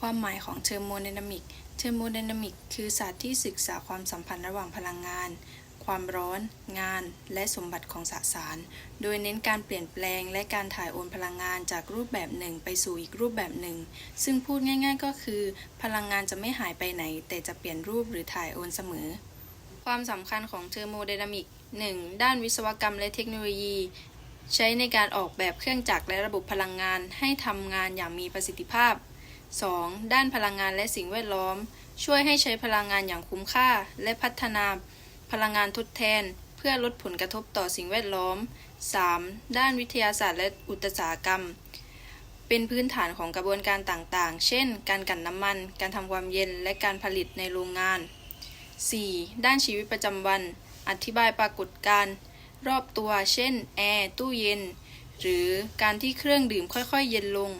ความหมายของเทอร์โมไดนามิก เทอร์โมไดนามิกคือศาสตร์ที่ศึกษาความสัมพันธ์ระหว่างพลังงาน ความร้อน งาน และสมบัติของสสาร โดยเน้นการเปลี่ยนแปลงและการถ่ายโอนพลังงานจากรูปแบบหนึ่งไปสู่อีกรูปแบบหนึ่ง ซึ่งพูดง่ายๆ ก็คือ พลังงานจะไม่หายไปไหน แต่จะเปลี่ยนรูปหรือถ่ายโอนเสมอ ความสำคัญของเทอร์โมไดนามิก 1. ด้านวิศวกรรมและเทคโนโลยีใช้ในการออกแบบเครื่องจักรและระบบพลังงานให้ทำงานอย่างมีประสิทธิภาพ 2. ด้านพลังงานและสิ่งแวดล้อม ช่วยให้ใช้พลังงานอย่างคุ้มค่า และพัฒนาพลังงานทดแทน เพื่อลดผลกระทบต่อสิ่งแวดล้อม 3. ด้านวิทยาศาสตร์และอุตสาหกรรม เป็นพื้นฐานของกระบวนการต่างๆ เช่น การกันน้ำมัน การทำความเย็น และการผลิตในโรงงาน 4. ด้านชีวิตประจำวัน อธิบายปรากฏการณ์รอบตัว เช่น แอร์ ตู้เย็น หรือการที่เครื่องดื่มค่อยๆ เย็นลง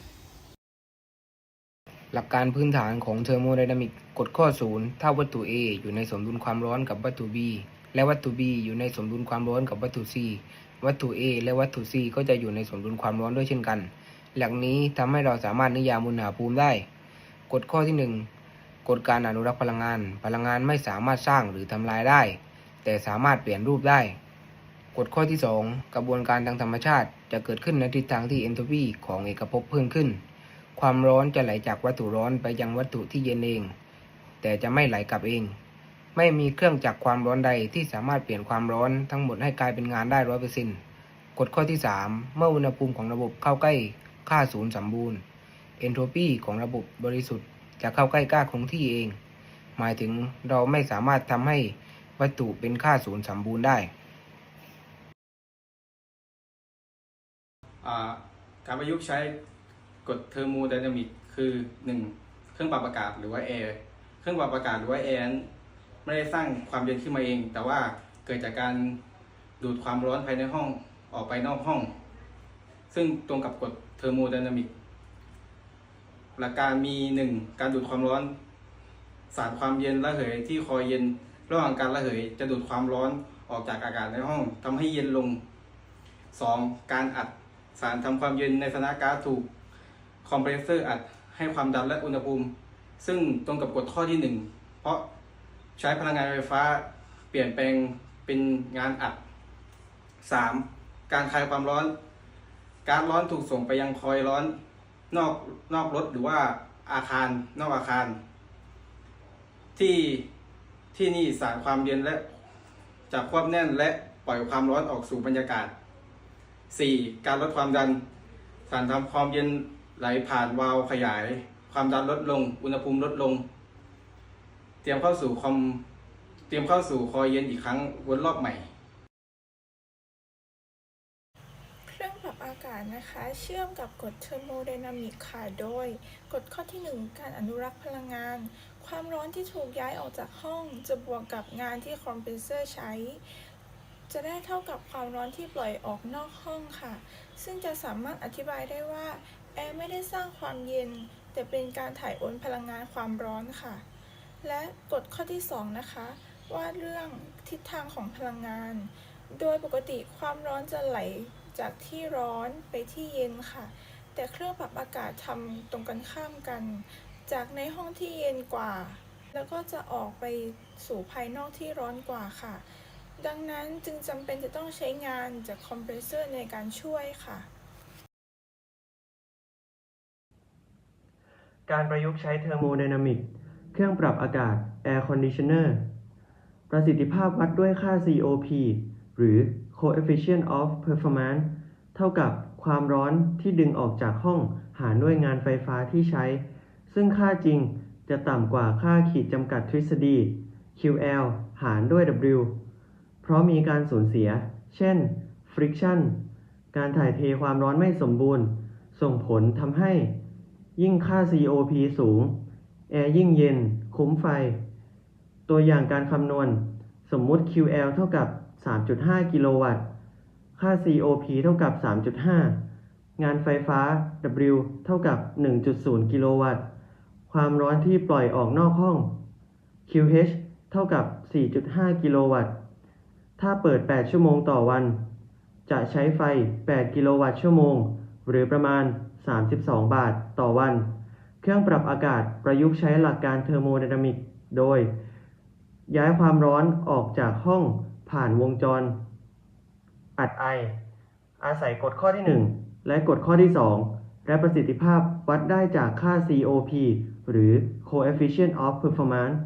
หลักการพื้นฐานของเทอร์โมไดนามิกกฎข้อ0ถ้าวัตถุ A อยู่ในสมดุลความร้อนกับวัตถุ B และวัตถุ B อยู่ในสมดุลความร้อนกับวัตถุ C วัตถุ A และวัตถุ C ก็จะอยู่ในสมดุลความร้อนด้วยเช่นกัน หลักนี้ทำให้เราสามารถนิยามอุณหภูมิได้ กฎข้อที่ 1 กฎการอนุรักษ์พลังงาน พลังงานไม่สามารถสร้างหรือทำลายได้ แต่สามารถเปลี่ยนรูปได้ กฎข้อที่ 2 กระบวนการทางธรรมชาติจะเกิดขึ้นในทิศทางที่เอนโทรปีของเอกภพเพิ่มขึ้น ความร้อนจะไหลจากวัตถุร้อนไปยังวัตถุที่เย็นเอง แต่จะไม่ไหลกลับเอง ไม่มีเครื่องจักรความร้อนใดที่สามารถเปลี่ยนความร้อนทั้งหมดให้กลายเป็นงานได้ร้อยเปอร์เซ็นต์กฎข้อที่ 3 เมื่ออุณหภูมิของระบบเข้าใกล้ค่าศูนย์สมบูรณ์ เอนโทรปีของระบบบริสุทธิ์จะเข้าใกล้ค่าคงที่เอง หมายถึงเราไม่สามารถทำให้วัตถุเป็นค่าศูนย์สมบูรณ์ได้การประยุกต์ใช้ กฎเทอร์โมไดนามิกคือ 1. เครื่องปรับอากาศหรือว่าแอร์เครื่องปรับอากาศหรือว่าแอร์นั้นไม่ได้สร้างความเย็นขึ้นมาเอง แต่ว่าเกิดจากการดูดความร้อนภายในห้องออกไปนอกห้อง ซึ่งตรงกับกฎเทอร์โมไดนามิกหลักการมี 1. การดูดความร้อน สารความเย็นระเหยที่คอยเย็นระหว่างการระเหยจะดูดความร้อนออกจากอากาศในห้องทำให้เย็นลง 2. การอัดสารทำความเย็นในสถานะก๊าซถูก คอมเพรสเซอร์อัดให้ความดันและอุณหภูมิ ซึ่งตรงกับกฎข้อที่ 1 เพราะใช้พลังงานไฟฟ้าเปลี่ยนแปลงเป็นงานอัด 3. การคลายความร้อนก๊าซร้อนถูกส่งไปยังคอยร้อนนอกนอกรถหรือว่าอาคารนอกอาคาร ที่ที่นี่สารความเย็นและจะควบแน่นและปล่อยความร้อนออกสู่บรรยากาศ 4. การลดความดันสารทำความเย็น ไหลผ่านวาล์วขยาย ความดันลดลง อุณหภูมิลดลง เตรียมเข้าสู่คอมเตรียมเข้าสู่คอยเย็นอีกครั้งวนรอบใหม่ เครื่องปรับอากาศนะคะ เชื่อมกับกฎเทอร์โมไดนามิกค่ะ โดยกฎข้อที่ 1 การอนุรักษ์พลังงาน ความร้อนที่ถูกย้ายออกจากห้องจะบวกกับงานที่คอมเพรสเซอร์ใช้ จะได้เท่ากับความร้อนที่ปล่อยออกนอกห้องค่ะ ซึ่งจะสามารถอธิบายได้ว่าแอร์ไม่ได้สร้างความเย็น แต่เป็นการถ่ายโอนพลังงานความร้อนค่ะ และกฎข้อที่ 2 นะคะ ว่าเรื่องทิศทางของพลังงาน โดยปกติความร้อนจะไหลจากที่ร้อนไปที่เย็นค่ะ แต่เครื่องปรับอากาศทำตรงกันข้ามกัน จากในห้องที่เย็นกว่า แล้วก็จะออกไปสู่ภายนอกที่ร้อนกว่าค่ะ ดังนั้นจึงจำเป็นจะต้องใช้งานจากคอมเพรสเซอร์ในการช่วยค่ะ การประยุกต์ใช้เทอร์โมไดนามิก เครื่องปรับอากาศ Air Conditioner ประสิทธิภาพวัดด้วยค่า COP หรือ Coefficient of Performance เท่ากับความร้อนที่ดึงออกจากห้องหารด้วยงานไฟฟ้าที่ใช้ ซึ่งค่าจริงจะต่ำกว่าค่าขีดจำกัดทฤษฎี QL หารด้วย W เพราะมีการสูญเสีย เช่น friction การถ่ายเทความร้อนไม่สมบูรณ์ ส่งผลทำให้ ยิ่งค่า COP สูง แอร์ยิ่งเย็น คุ้มไฟ ตัวอย่างการคำนวณ สมมุติ QL เท่ากับ 3.5 กิโลวัตต์ ค่า COP เท่ากับ 3.5 งานไฟฟ้า W เท่ากับ 1.0 กิโลวัตต์ ความร้อนที่ปล่อยออกนอกห้อง QH เท่ากับ 4.5 กิโลวัตต์ ถ้าเปิด 8 ชั่วโมงต่อวัน จะใช้ไฟ 8 กิโลวัตต์ชั่วโมง หรือประมาณ 32 บาทต่อวัน เครื่องปรับอากาศประยุกต์ใช้หลักการเทอร์โมไดนามิก โดย ย้ายความร้อนออกจากห้องผ่านวงจร อัดไอ อาศัยกฎข้อที่ 1 และกฎข้อที่ 2 และประสิทธิภาพวัดได้จากค่า COP หรือ Coefficient of Performance